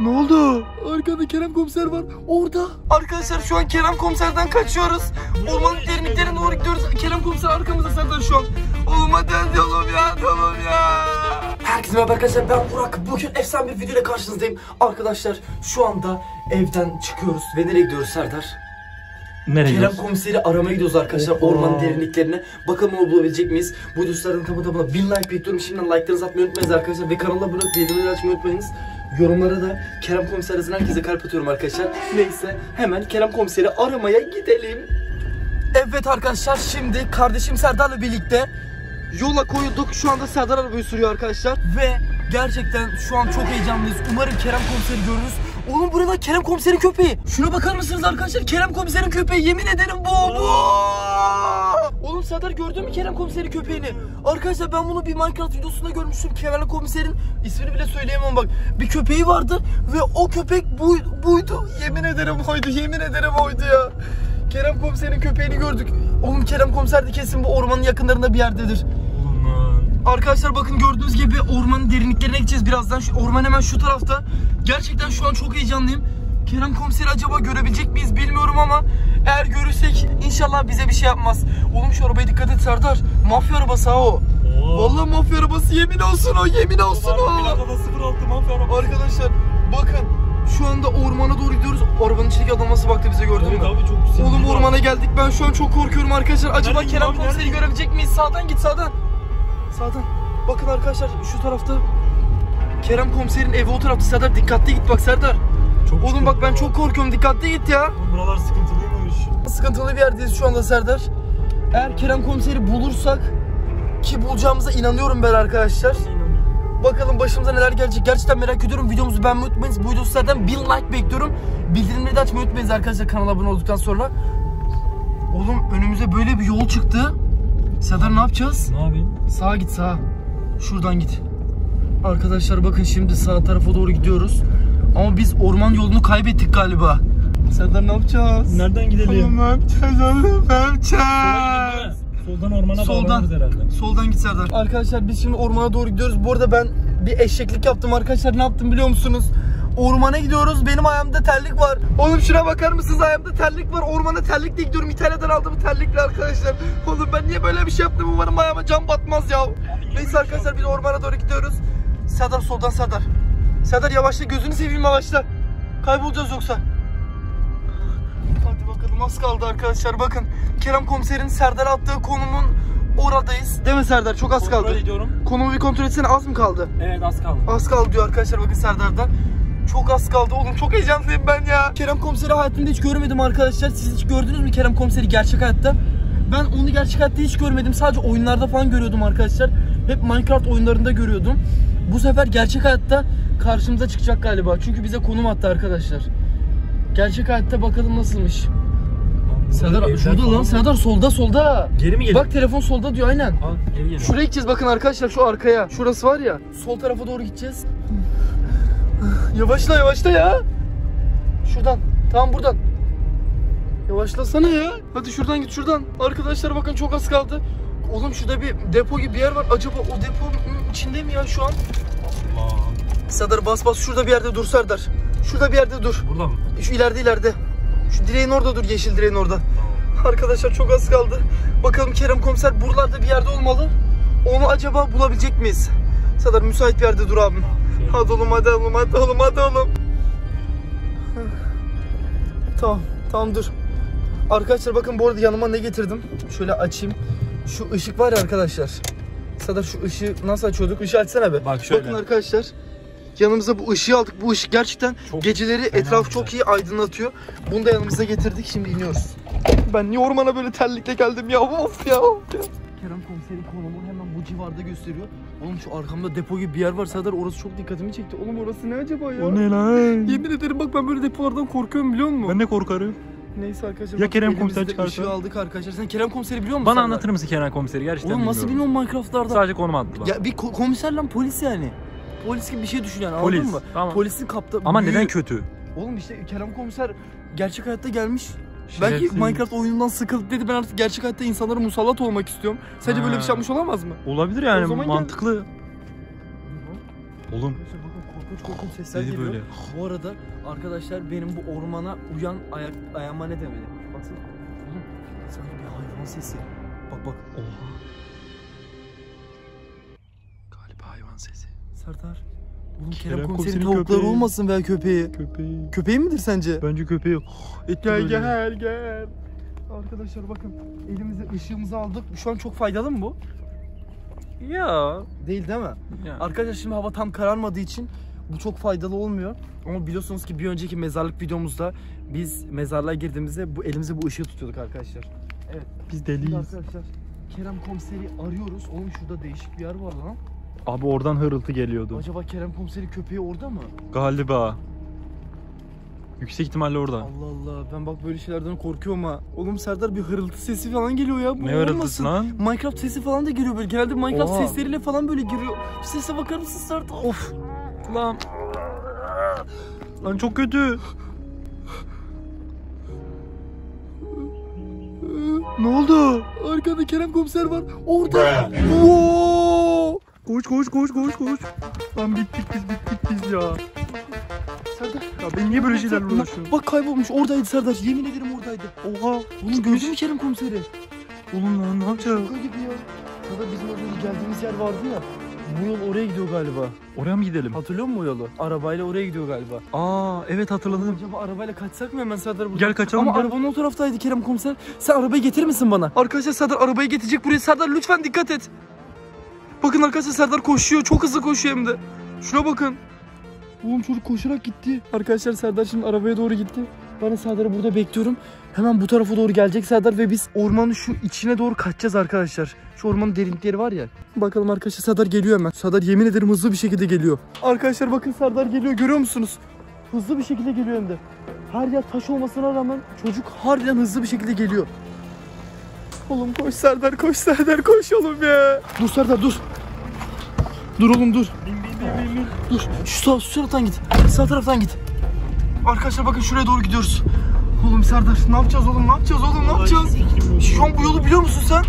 Ne oldu? Arkada Kerem komiser var. Orada. Arkadaşlar şu an Kerem komiserden kaçıyoruz. Ormanın derinliklerine doğru gidiyoruz. Kerem komiser arkamızda zaten şu an. Oğlum hadi hadi oğlum ya tamam ya. Herkese merhaba arkadaşlar ben Burak. Bugün efsane bir video ile karşınızdayım. Arkadaşlar şu anda evden çıkıyoruz. Ve nereye gidiyoruz Serdar? Nereye Kerem komiseri aramaya gidiyoruz arkadaşlar Oha. ormanın derinliklerine. Bakalım onu bulabilecek miyiz? Bu dostlardan tamı tamına 1000 like bekliyorum. Şimdiden like'larınızı atmayı unutmayınız arkadaşlar. Ve kanala abone olup bildirimleri açmayı unutmayınız. Yorumlara da Kerem komiser yazın herkese kalp atıyorum arkadaşlar. Neyse hemen Kerem komiseri aramaya gidelim. Evet arkadaşlar şimdi kardeşim Serdar'la birlikte yola koyulduk. Şu anda Serdar arabayı sürüyor arkadaşlar. Ve gerçekten şu an çok heyecanlıyız. Umarım Kerem komiseri görürüz. Oğlum burada Kerem komiserin köpeği. Şuna bakar mısınız arkadaşlar? Kerem komiserin köpeği. Yemin ederim bu bu. Oğlum Serdar gördün mü Kerem komiserin köpeğini? Arkadaşlar ben bunu bir Minecraft videosunda görmüştüm. Kerem komiserin ismini bile söyleyemem bak. Bir köpeği vardı ve o köpek bu, buydu. Yemin ederim oydu. Yemin ederim oydu ya. Kerem komiserin köpeğini gördük. Oğlum Kerem komiser de kesin bu ormanın yakınlarında bir yerdedir. Arkadaşlar bakın gördüğünüz gibi ormanın derinliklerine gideceğiz birazdan. Şu orman hemen şu tarafta. Gerçekten şu an çok heyecanlıyım. Kerem komiseri acaba görebilecek miyiz bilmiyorum ama eğer görürsek inşallah bize bir şey yapmaz. Oğlum şu arabaya dikkat et Serdar. Mafya arabası ha o. Vallahi mafya arabası yemin olsun o yemin olsun o. Plakada 06 mafya arabası. Arkadaşlar bakın şu anda ormana doğru gidiyoruz. Arabanın içindeki adam nasıl baktı bize gördün mü? Evet abi çok güzel. Oğlum ormana geldik. Ben şu an çok korkuyorum arkadaşlar. Acaba Kerem abi, komiseri görebilecek miyiz? Sağdan git sağdan. Sağdan. Bakın arkadaşlar şu tarafta Kerem komiserin evi o tarafta. Serdar dikkatli git bak Serdar. Çok Oğlum bak ben çok korkuyorum. Dikkatli git ya. Buralar sıkıntılıymış. Sıkıntılı bir yerdeyiz şu anda Serdar. Eğer Kerem komiseri bulursak ki bulacağımıza inanıyorum ben arkadaşlar. Bakalım başımıza neler gelecek. Gerçekten merak ediyorum. Videomuzu beğenmeyi unutmayınız. Bu videosu zaten 1000 like bekliyorum. Bildirimleri de açmayı unutmayınız arkadaşlar kanala abone olduktan sonra. Oğlum önümüze böyle bir yol çıktı. Serdar ne yapacağız? Ne yapayım? Sağa git sağa. Şuradan git. Arkadaşlar bakın şimdi sağ tarafa doğru gidiyoruz. Ama biz orman yolunu kaybettik galiba. Serdar ne yapacağız? Nereden gidelim? Oğlum ne yapacağız oğlum ne yapacağız? Soldan ormana Soldan. herhalde. Soldan git Serdar. Arkadaşlar biz şimdi ormana doğru gidiyoruz. Bu arada ben bir eşeklik yaptım arkadaşlar. Ne yaptım biliyor musunuz? Ormana gidiyoruz. Benim ayağımda terlik var. Oğlum şuna bakar mısınız? Ayağımda terlik var. Ormana terlikle gidiyorum. İtalya'dan aldığım terlikle arkadaşlar. Oğlum ben niye böyle bir şey yaptım? Umarım ayağıma cam batmaz ya. Neyse arkadaşlar biz ormana doğru gidiyoruz. Serdar soldan Serdar. Serdar yavaşla gözünü seveyim yavaşla. Kaybolacağız yoksa. Hadi bakalım az kaldı arkadaşlar. Bakın Kerem komiserin Serdar attığı konumun oradayız. Değil mi Serdar? Çok az kaldı. Kontrol ediyorum. Konumu bir kontrol etsene az mı kaldı? Evet az kaldı. Az kaldı diyor arkadaşlar bakın Serdar'dan. Çok az kaldı oğlum çok heyecanlıyım ben ya. Kerem komiseri hayatımda hiç görmedim arkadaşlar. Siz hiç gördünüz mü Kerem komiseri gerçek hayatta? Ben onu gerçek hayatta hiç görmedim. Sadece oyunlarda falan görüyordum arkadaşlar. Hep Minecraft oyunlarında görüyordum. Bu sefer gerçek hayatta karşımıza çıkacak galiba. Çünkü bize konum attı arkadaşlar. Gerçek hayatta bakalım nasılmış. Serdar şurada lan Serdar solda solda. Geri mi geliyor? Bak telefon solda diyor aynen. Aa, geri. Şuraya gideceğiz bakın arkadaşlar şu arkaya. Şurası var ya. Sol tarafa doğru gideceğiz. Yavaşla yavaşla ya. Şuradan. Tamam buradan. Yavaşlasana ya. Hadi şuradan git şuradan. Arkadaşlar bakın çok az kaldı. Oğlum şurada bir depo gibi bir yer var. Acaba o deponun içinde mi ya şu an? Allah. Serdar bas bas şurada bir yerde dur Serdar. Şurada bir yerde dur. Burada mı? Şu ileride ileride. Şu direğin orada dur yeşil direğin orada. Arkadaşlar çok az kaldı. Bakalım Kerem komiser buralarda bir yerde olmalı. Onu acaba bulabilecek miyiz? Sadar müsait bir yerde dur abim. Hadi oğlum hadi oğlum hadi oğlum hadi oğlum. Tamam tamam dur. Arkadaşlar bakın bu arada yanıma ne getirdim. Şöyle açayım. Şu ışık var ya arkadaşlar. Sadar şu ışığı nasıl açıyorduk? Işığı açsana be. Bak şöyle. Bakın arkadaşlar. Yanımıza bu ışığı aldık. Bu ışık gerçekten Çok geceleri etrafı güzel. çok iyi aydınlatıyor. Bunu da yanımıza getirdik. Şimdi iniyoruz. Ben niye ormana böyle terlikle geldim ya? Of ya of ya. Kerem komiserin konumu bu civarda gösteriyor. Oğlum şu arkamda depo gibi bir yer var Serdar. Orası çok dikkatimi çekti. Oğlum orası ne acaba ya? O ne lan? Yemin ederim bak ben böyle depolardan korkuyorum biliyor musun? Ben de korkarım. Neyse arkadaşlar. Ya bak, Kerem komiser çıkarsa? ışığı aldık arkadaşlar. Sen Kerem komiseri biliyor musun? Bana Serdar? anlatır mısın Kenan komiseri? Gerçekten Oğlum nasıl bilmiyorum. bilmiyorum Minecraft'larda? Sadece konum attılar. Ya bir ko- komiser lan polis yani. Polis gibi bir şey düşün yani Polis, anladın mı? tamam. Polisin kapta. Ama büyüğü- neden kötü? Oğlum işte Kerem komiser gerçek hayatta gelmiş. Belki Minecraft oyunundan sıkıldı dedi ben artık gerçek hayatta insanlara musallat olmak istiyorum. Sence böyle bir şey Ha. yapmış olamaz mı? Olabilir O yani zaman gel. mantıklı. Oğlum korkunç korkunç sesler dedi geliyor. böyle. Bu arada arkadaşlar benim bu ormana uyan ayak ayağıma ne demeli? Baksana. Oğlum sanki bir hayvan sesi. Bak bak. Oha. Galiba hayvan sesi. Serdar. Oğlum Kerem Kerem komiserin komiserin tavukları köpeği. olmasın veya köpeği. Köpeği. Köpeği midir sence? Bence köpeği. Gel Böyle. gel gel. Arkadaşlar bakın elimize ışığımızı aldık. Şu an çok faydalı mı bu? Ya. Değil değil mi? ya. Arkadaşlar şimdi hava tam kararmadığı için bu çok faydalı olmuyor. Ama biliyorsunuz ki bir önceki mezarlık videomuzda biz mezarlığa girdiğimizde bu elimize bu ışığı tutuyorduk arkadaşlar. Biz Şimdi deliyiz. arkadaşlar Kerem komiseri arıyoruz. Oğlum şurada değişik bir yer var lan. Abi oradan hırıltı geliyordu. Acaba Kerem komiseri köpeği orada mı? Galiba. Yüksek ihtimalle orada. Allah Allah ben bak böyle şeylerden korkuyorum ha. Oğlum Serdar bir hırıltı sesi falan geliyor ya. Bu Ne olmasın. hırıltısı lan? Minecraft sesi falan da geliyor böyle. Genelde Minecraft Oha. sesleriyle falan böyle giriyor. Şu sese bakar mısın Serdar? Of. Lan. Lan çok kötü. Ne oldu? Arkada Kerem komiser var. Orada. Wow. Koş koş koş koş koş. Lan bittik biz bittik biz ya. Serdar. Ya ben niye böyle şeylerle uğraşıyorum? bak kaybolmuş. Oradaydı Serdar. Yemin ederim oradaydı. Oha. Oğlum gördün mü Kerem komiseri? Oğlum lan ne yapacağız? Şaka gibi ya. Serdar bizim az önce geldiğimiz yer vardı ya. Bu yol oraya gidiyor galiba. Oraya mı gidelim? Hatırlıyor musun bu yolu? Arabayla oraya gidiyor galiba. Aa evet hatırladım. Acaba arabayla kaçsak mı hemen Serdar buradan? Gel kaçalım Ama gel. arabanın o taraftaydı Kerem komiser. Sen arabayı getirir misin bana? Arkadaşlar Serdar arabayı getirecek buraya. Serdar lütfen dikkat et. Bakın arkadaşlar Serdar koşuyor. Çok hızlı koşuyor hem de. Şuna bakın. Oğlum çocuk koşarak gitti. Arkadaşlar Serdar şimdi arabaya doğru gitti. Ben Serdar'ı burada bekliyorum. Hemen bu tarafa doğru gelecek Serdar ve biz ormanın şu içine doğru kaçacağız arkadaşlar. Şu ormanın derinlikleri var ya. Bakalım arkadaşlar Serdar geliyor hemen. Serdar yemin ederim hızlı bir şekilde geliyor. Arkadaşlar bakın Serdar geliyor görüyor musunuz? Hızlı bir şekilde geliyor hem de. Her yer taş olmasına rağmen çocuk harbiden hızlı bir şekilde geliyor. Oğlum koş Serdar koş Serdar koş oğlum ya. Dur Serdar dur. Dur oğlum dur. Dur şu, sağ, şu taraftan git. Sağ taraftan git. Arkadaşlar bakın şuraya doğru gidiyoruz. Oğlum Serdar ne yapacağız oğlum ne yapacağız oğlum ne yapacağız? Şu an bu yolu biliyor musun sen?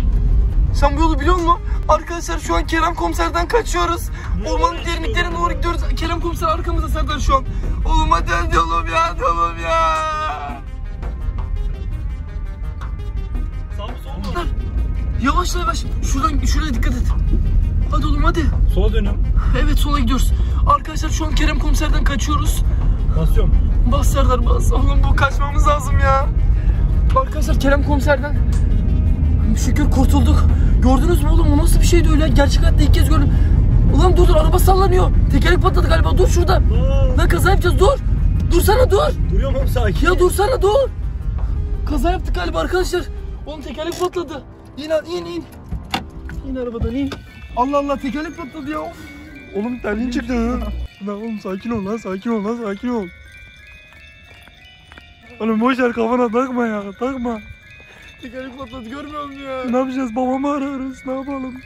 Sen bu yolu biliyor musun? Arkadaşlar şu an Kerem komiserden kaçıyoruz. Ormanın derinliklerine doğru gidiyoruz. Kerem komiser arkamızda Serdar şu an. Oğlum hadi hadi oğlum ya hadi oğlum ya. Serdar, Yavaş yavaş. Şuradan şuraya dikkat et. Hadi oğlum hadi. Sola dönüm. Evet sola gidiyoruz. Arkadaşlar şu an Kerem komiserden kaçıyoruz. Basıyorum. Bas Serdar bas. Oğlum bu kaçmamız lazım ya. Arkadaşlar Kerem komiserden şükür kurtulduk. Gördünüz mü oğlum o nasıl bir şeydi öyle? Gerçek hayatta ilk kez gördüm. Ulan dur dur araba sallanıyor. Tekerlek patladı galiba dur şurada. Lan kaza yapacağız dur. Dursana dur. Duruyorum oğlum sakin. Ya dursana dur. Kaza yaptık galiba arkadaşlar. Oğlum tekerlek patladı. İn in in. İn arabadan in. Allah Allah tekerlek patladı ya. Oğlum terliğin çıktı. Lan oğlum sakin ol lan sakin ol lan sakin ol. Oğlum boş ver kafana takma ya takma. Tekerlek patladı görmüyor musun ya? Ne yapacağız babamı ararız ne yapalım.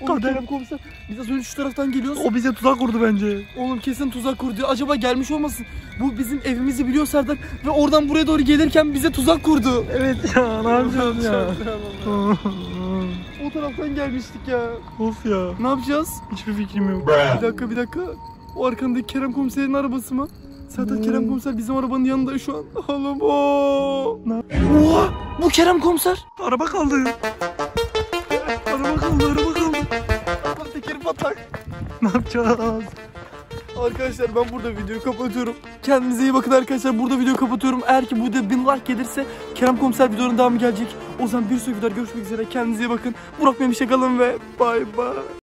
Oğlum. Kerem komiser biz az önce şu taraftan geliyoruz. O bize tuzak kurdu bence. Oğlum kesin tuzak kurdu. Acaba gelmiş olmasın? Bu bizim evimizi biliyor Serdar ve oradan buraya doğru gelirken bize tuzak kurdu. Evet ya ne yapacağız ya. o taraftan gelmiştik ya. of ya. Ne yapacağız? Hiçbir fikrim yok. Bir dakika bir dakika. O arkandaki Kerem komiserin arabası mı? Serdar Hmm. Kerem komiser bizim arabanın yanında şu an. Oğlum o. Ne? Oha! Bu Kerem komiser. Araba kaldı. araba kaldı araba kaldı. Arabanın tekeri patlak. Ne yapacağız? Arkadaşlar ben burada videoyu kapatıyorum. Kendinize iyi bakın arkadaşlar. Burada videoyu kapatıyorum. Eğer ki bu videoya 1000 like gelirse Kerem Komiser videonun devamı gelecek. O zaman bir sonraki videoda görüşmek üzere. Kendinize iyi bakın. Burak Memiş'e kalın ve bay bay.